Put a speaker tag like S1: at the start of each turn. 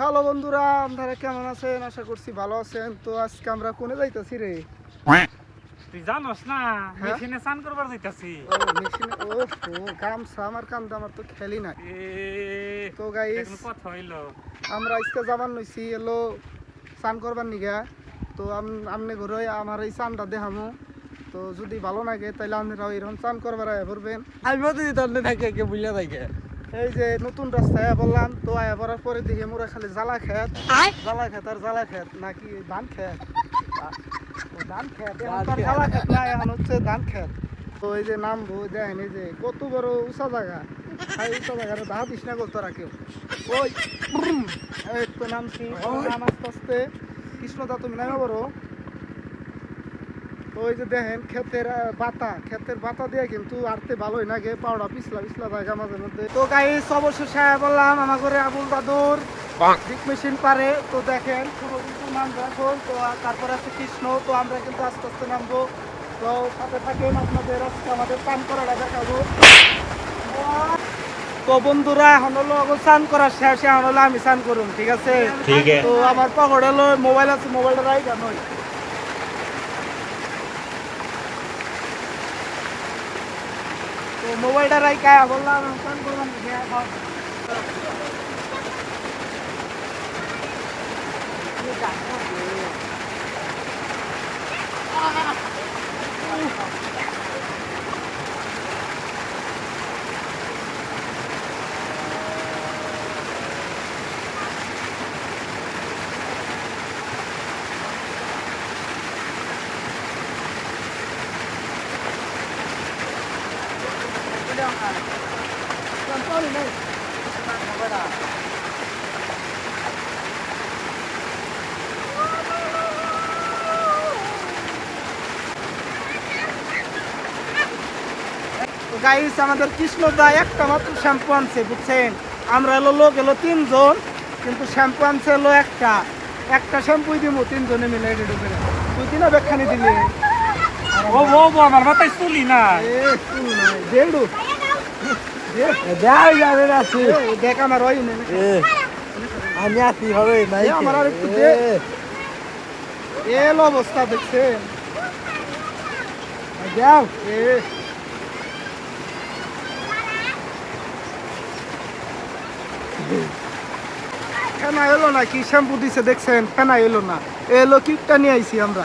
S1: Hello বন্ধুরা আপনারা কেমন আছেন? আশা করছি ভালো আছেন। তো আজকে আমরা কোনে যাইতেছি রে?
S2: তুই জানোস না
S1: হ্যাঁ?
S2: মেশিনে স্নান করবার যাইতাছি।
S1: ও মেশিনে ও ও গামছা আমার কান্দা আমার তো খেলি না তো গাইস
S2: কথা হইল।
S1: আমরা আজকে যাবার নইছি এলো স্নান করবার নিগা। তো আমনে ঘরে আমার এই দেখামো। তো যদি ভালো লাগে তাহলে আপনারাও এরকম স্নান করবার আয়া করবেন
S3: আমি তন্নে থাকে কে বুঝলে থাকে।
S1: এই যে নতুন রাস্তায় বললাম তো আয়া পড়ার পরে দেখি মোরা খালি জ্বালা খেত। জ্বালা খেত আর জ্বালা খেত নাকি ধান খেত? ধান খেত। জ্বালা খেত না এখন হচ্ছে ধান খেত। তো এই যে নামবো দেখেন এই যে কত বড় উঁচা জায়গা। খাই উঁচা জায়গার দাহা দিস না করতো রাখেও ওই তো নামছি। নাম আস্তে আস্তে কৃষ্ণদা তুমি নামে বড়। ওই যে দেখেন ক্ষেতের বাতা। ক্ষেতের বাতা দিয়ে কিন্তু আরতে ভালোই লাগে পাউডা পিছলা পিছলা জায়গা মাঝে মধ্যে। তো গাইস অবশেষে বললাম আমার ঘরে আবুল দাদুর ডিক মেশিন পারে। তো দেখেন পুরো কিন্তু নাম এখন তো তারপরে আছে কৃষ্ণ। তো আমরা কিন্তু আস্তে আস্তে নামবো। তো সাথে থাকেন আপনাদের আজকে আমাদের পান করাটা দেখাবো। তো বন্ধুরা এখন হলো অগো স্নান করা শেষ। এখন হলো আমি স্নান করুন ঠিক আছে? তো আমার পকেটে হলো মোবাইল আছে মোবাইলটা রাই কেন তো মোবাইলটা রাই কায়া বললাম স্নান গাইস আমাদের কৃষ্ণ দা একটা মাত্র শ্যাম্পু আনছে বুঝছেন? আমরা এলো লোক এলো তিনজন কিন্তু শ্যাম্পু আনছে এলো একটা। একটা শ্যাম্পুই দিব তিনজনে মিলে করে। তুই কিনা ব্যাখ্যানি দিলি।
S2: ও ও ও, আমার মাথায় চুলি না
S1: এ তুই নাই। দেড়ু
S3: যাবে আছি
S1: দেখ আমার ওই
S3: আমি আছি হবে নাই
S1: আমার আর একটু দে। এলো অবস্থা
S3: যাও।
S1: এ। ফেনা এলো না কি শ্যাম্পু দিছে দেখছেন? ফেনা এলো না। এলো কিকটা নিয়ে আইছি আমরা।